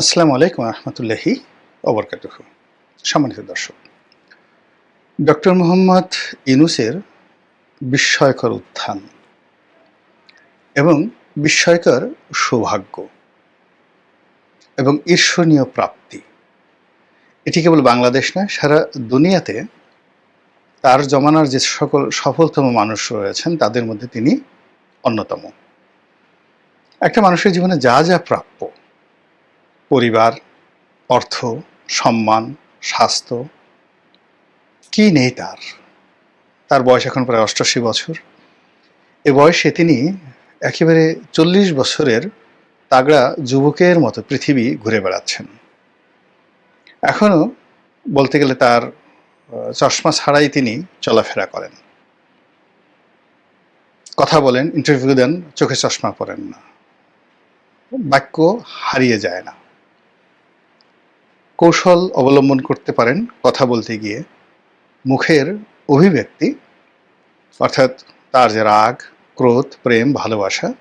আসসালামু আলাইকুম রহমতুল্লাহি অবরকাতুহ সম্মানিত দর্শক, ডক্টর মোহাম্মদ ইনুসের বিস্ময়কর উত্থান এবং বিস্ময়কর সৌভাগ্য এবং ঈর্ষণীয় প্রাপ্তি, এটি কেবল বাংলাদেশ নয়, সারা দুনিয়াতে তার জমানার যে সকল সফলতম মানুষ রয়েছেন, তাদের মধ্যে তিনি অন্যতম। একটা মানুষের জীবনে যা যা প্রাপ্য পরিবার, অর্থ, সম্মান, স্বাস্থ্য, কি নেই তার? তার বয়স এখন প্রায় অষ্টাশি বছর। এ বয়সে তিনি একেবারে চল্লিশ বছরের তাগড়া যুবকের মতো পৃথিবী ঘুরে বেড়াচ্ছেন। এখনও বলতে গেলে তার চশমা ছাড়াই তিনি চলাফেরা করেন। কথা বলেন ইন্টারভিউ দেন, চোখে চশমা পরেন না। বাক্য হারিয়ে যায় না। কৌশল অবলম্বন করতে পারেন কথা বলতে গিয়ে। মুখের অভিব্যক্তি, অর্থাৎ তার যে রাগ, ক্রোধ, প্রেম, ভালোবাসা,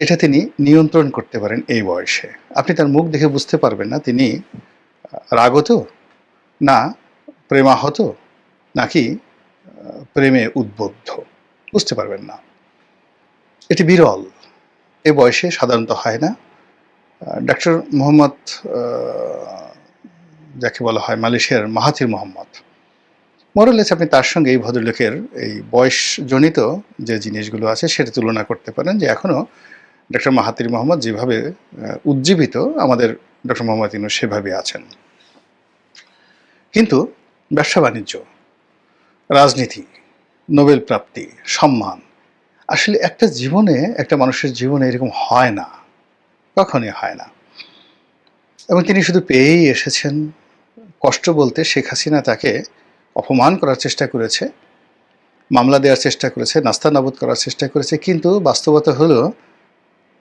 এটা তিনি নিয়ন্ত্রণ করতে পারেন এই বয়সে। আপনি তার মুখ দেখে বুঝতে পারবেন না তিনি রাগত না প্রেমাহত, নাকি প্রেমে উদ্বুদ্ধ। বুঝতে পারবেন না। এটি বিরল। এ বয়সে সাধারণত হয় না। ডাক্তার মোহাম্মদ যাকে বলা হয় মালয়েশিয়ার মাহাথির মোহাম্মদ। মরলেস আপনি তার সঙ্গে এই ভদ্রলোকের এই বয়সজনিত যে জিনিসগুলো আছে সেটা তুলনা করতে পারেন যে এখনও ডক্টর মাহাতির মোহাম্মদ যেভাবে উজ্জীবিত আমাদের ডক্টর মোহাম্মদ ইনু সেভাবে আছেন। কিন্তু ব্যবসা বাণিজ্য, রাজনীতি, নোবেল প্রাপ্তি, সম্মান, আসলে একটা জীবনে, একটা মানুষের জীবনে এরকম হয় না। কখনই হয় না। এবং তিনি শুধু পেয়েই এসেছেন। কষ্ট বলতে শেখ হাসিনা তাকে অপমান করার চেষ্টা করেছে, মামলা দেওয়ার চেষ্টা করেছে, নাস্তা নাবুদ করার চেষ্টা করেছে, কিন্তু বাস্তবতা হলো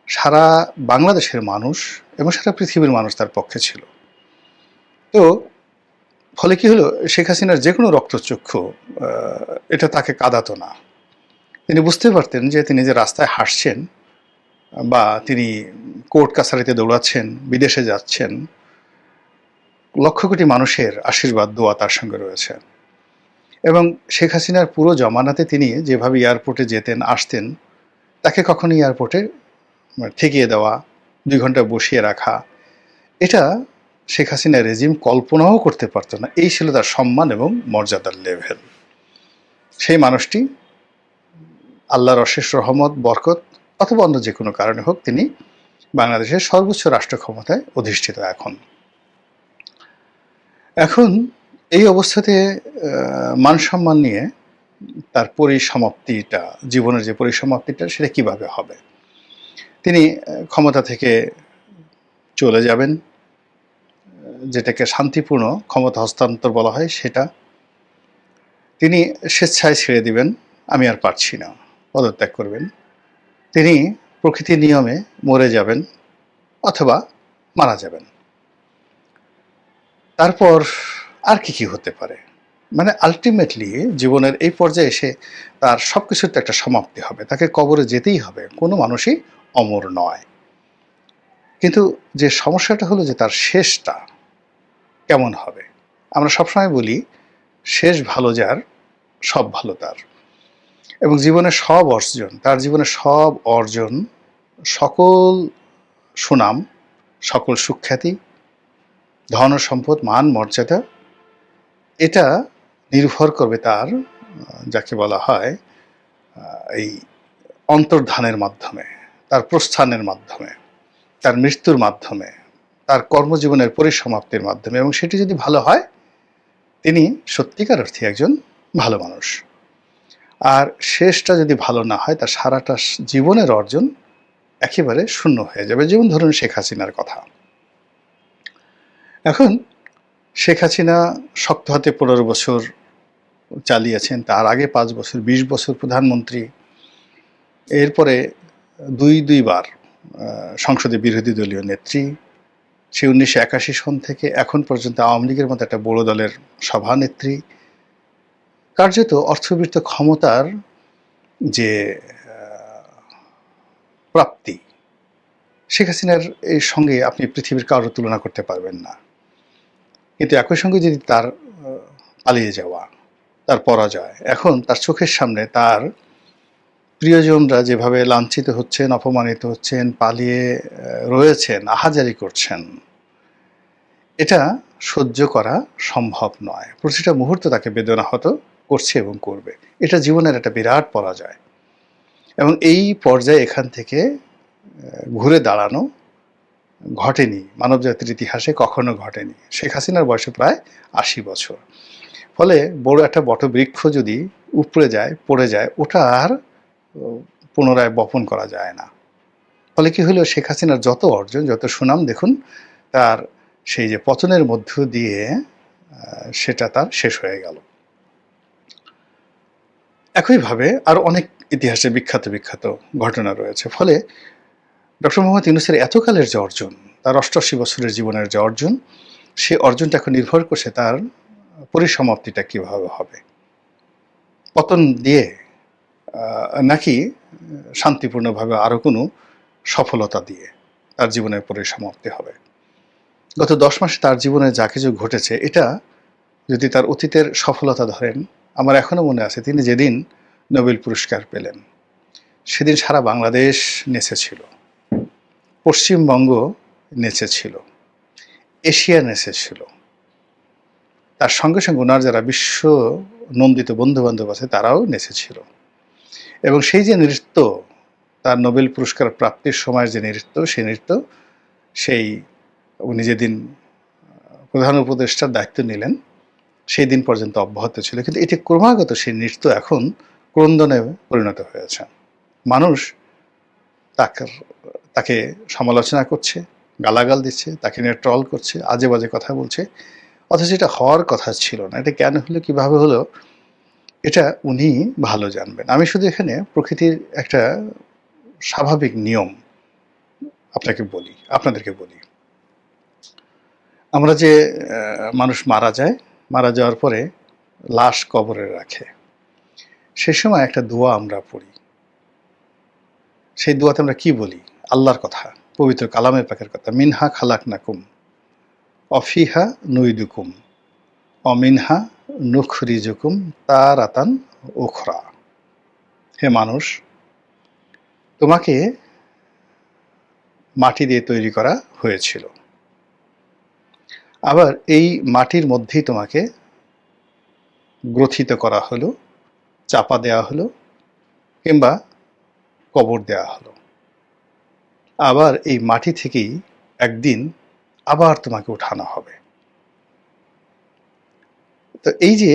সারা বাংলাদেশের মানুষ এবং সারা পৃথিবীর মানুষ তার পক্ষে ছিল। তো ফলে কি হলো? শেখ হাসিনার যে কোনো রক্তচক্ষু এটা তাকে কাঁদাতো না। তিনি বুঝতে পারতেন যে তিনি যে রাস্তায় হাসছেন বা তিনি কোর্ট কাছারিতে দৌড়াচ্ছেন, বিদেশে যাচ্ছেন লক্ষ কোটি মানুষের আশীর্বাদ, দোয়া তার সঙ্গে রয়েছে। এবং শেখ হাসিনার পুরো জমানাতে তিনি যেভাবে এয়ারপোর্টে যেতেন, আসতেন, তাকে কখনো এয়ারপোর্টে ঠেকিয়ে দেওয়া, দুই ঘণ্টা বসিয়ে রাখা, এটা শেখ হাসিনা রেজিম কল্পনাও করতে পারতো না। এই ছিল তার সম্মান এবং মর্যাদার লেভেল। সেই মানুষটি আল্লাহর অশেষ রহমত, বরকত অথবা অন্য যে কোনো কারণে হোক তিনি বাংলাদেশের সর্বোচ্চ রাষ্ট্র ক্ষমতায় অধিষ্ঠিত এখন। এখন এই অবস্থাতে মান সম্মান নিয়ে তার পরিসমাপ্তিটা, জীবনের যে পরিসমাপ্তিটা, সেটা কীভাবে হবে? তিনি ক্ষমতা থেকে চলে যাবেন, যেটাকে শান্তিপূর্ণ ক্ষমতা হস্তান্তর বলা হয়, সেটা তিনি স্বেচ্ছায় ছেড়ে দিবেন, আমি আর পারছি না, পদত্যাগ করবেন। তিনি প্রকৃতির নিয়মে মরে যাবেন, অথবা মারা যাবেন। তারপর আর কি কি হতে পারে? মানে আলটিমেটলি জীবনের এই পর্যায়ে এসে তার সব কিছুর তো একটা সমাপ্তি হবে। তাকে কবরে যেতেই হবে। কোনো মানুষই অমর নয়। কিন্তু যে সমস্যাটা হলো যে তার শেষটা কেমন হবে? আমরা সবসময় বলি, শেষ ভালো যার, সব ভালো তার। এবং জীবনের সব অর্জন, তার জীবনের সব অর্জন, সকল সুনাম, সকল সুখ্যাতি ধন সম্পদ, মান, মর্যাদা, এটা নির্ভর করবে তার, যাকে বলা হয় এই অন্তর্ধানের মাধ্যমে, তার প্রস্থানের মাধ্যমে, তার মৃত্যুর মাধ্যমে, তার কর্মজীবনের পরিসমাপ্তির মাধ্যমে, এবং সেটি যদি ভালো হয়, তিনি সত্যিকার অর্থে একজন ভালো মানুষ। আর শেষটা যদি ভালো না হয়, তার সারাটা জীবনের অর্জন একেবারে শূন্য হয়ে যাবে। যেমন ধরুন শেখ হাসিনার কথা। এখন শেখ হাসিনা শক্ত হাতে পনেরো বছর চালিয়েছেন, তার আগে পাঁচ বছর, বিশ বছর প্রধানমন্ত্রী। এরপরে দুই, দুইবার সংসদে বিরোধী দলীয় নেত্রী। সে উনিশশো একাশি সন থেকে এখন পর্যন্ত আওয়ামী লীগের মতো একটা বড় দলের সভানেত্রী। কার্যত অর্থবৃত্ত ক্ষমতার যে প্রাপ্তি, শেখ হাসিনার এর সঙ্গে আপনি পৃথিবীর কারোর তুলনা করতে পারবেন না। কিন্তু একই সঙ্গে যদি তার পালিয়ে যাওয়া, তার পরাজয়, এখন তার চোখের সামনে তার প্রিয়জনরা যেভাবে লাঞ্ছিত হচ্ছেন, অপমানিত হচ্ছেন, পালিয়ে রয়েছেন, আহাজারি করছেন, এটা সহ্য করা সম্ভব নয়। প্রতিটা মুহূর্ত তাকে বেদনাহত করছে এবং করবে। এটা জীবনের একটা বিরাট পরাজয়। এবং এই পর্যায়ে এখান থেকে ঘুরে দাঁড়ানো ঘটেনি, মানবজাতির ইতিহাসে কখনো ঘটেনি। শেখ হাসিনার বয়সে প্রায় আশি বছর। ফলে বড় একটা বটবৃক্ষ যদি উপড়ে যায়, পড়ে যায়, ওটা আর পুনরায় বপন করা যায় না। ফলে কি হলো, শেখ হাসিনার যত অর্জন, যত সুনাম, দেখুন, তার সেই যে পতনের মধ্য দিয়ে সেটা তার শেষ হয়ে গেল। একইভাবে আর অনেক ইতিহাসে বিখ্যাত বিখ্যাত ঘটনা রয়েছে। ফলে ডক্টর মোহাম্মদ ইউনুসের এতকালের যে অর্জন, তার অষ্টআশি বছরের জীবনের যে অর্জন, সে অর্জনটা এখন নির্ভর করছে তার পরিসমাপ্তিটা কীভাবে হবে। পতন দিয়ে নাকি শান্তিপূর্ণভাবে আরও কোনো সফলতা দিয়ে তার জীবনের পরিসমাপ্তি হবে। গত দশ মাসে তার জীবনে যা কিছু ঘটেছে, এটা যদি তার অতীতের সফলতা ধরেন, আমার এখনও মনে আছে তিনি যেদিন নোবেল পুরস্কার পেলেন, সেদিন সারা বাংলাদেশ নেচেছিল পশ্চিমবঙ্গ নেচেছিল এশিয়া নেচেছিল তার সঙ্গে সঙ্গে ওনার যারা বিশ্ব নন্দিত বন্ধু বান্ধব আছে, তারাও নেচেছিল এবং সেই যে নৃত্য, তার নোবেল পুরস্কার প্রাপ্তির সময়ের যে নৃত্য, সেই নৃত্য সেই উনি যেদিন প্রধান উপদেষ্টার দায়িত্ব নিলেন, সেই দিন পর্যন্ত অব্যাহত ছিল। কিন্তু এটি ক্রমাগত সেই নৃত্য এখন ক্রন্দনে পরিণত হয়েছে। মানুষ তাকে তাকে সমালোচনা করছে, গালাগাল দিচ্ছে, তাকে নিয়ে ট্রল করছে আজে বাজে কথা বলছে। অথচ এটা হওয়ার কথা ছিল না। এটা কেন হলো, কীভাবে হলো, এটা উনি ভালো জানবেন। আমি শুধু এখানে প্রকৃতির একটা স্বাভাবিক নিয়ম আপনাকে বলি, আপনাদেরকে বলি। আমরা যে মানুষ মারা যায়, মারা যাওয়ার পরে লাশ কবরে রাখে। সে সময় একটা দোয়া আমরা পড়ি। সেই দোয়াতে আমরা কি বলি? আল্লাহর কথা, পবিত্র কালামের পাকের কথা, মিনহা খালাক নাকুম অফিহা নুইদুকুম, অমিনহা নুখরিজুকুম তারাতান উখরা। হে মানুষ, তোমাকে মাটি দিয়ে তৈরি করা হয়েছিল। আবার এই মাটির মধ্যেই তোমাকে গ্রথিত করা হলো, চাপা দেওয়া হলো, কিংবা কবর দেওয়া হলো। আবার এই মাটি থেকেই একদিন আবার তোমাকে উঠানো হবে। তো এই যে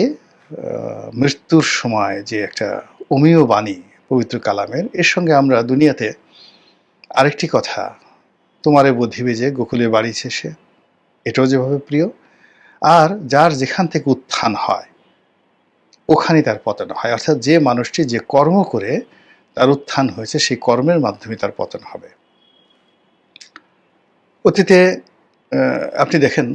মৃত্যুর সময় যে একটা অমীয় বাণী পবিত্র কালামের, এর সঙ্গে আমরা দুনিয়াতে আরেকটি কথা, তোমারে বুদ্ধিবে যে গোকুলে বাড়ি শেষে। এটাও যেভাবে প্রিয়, আর যার যেখান থেকে উত্থান হয় ওখানে তার পতন হয়। অর্থাৎ যে মানুষটি যে কর্ম করে তার উত্থান হয়েছে, সেই কর্মের মাধ্যমে তার পতন হবে। অতীতে আপনি দেখেন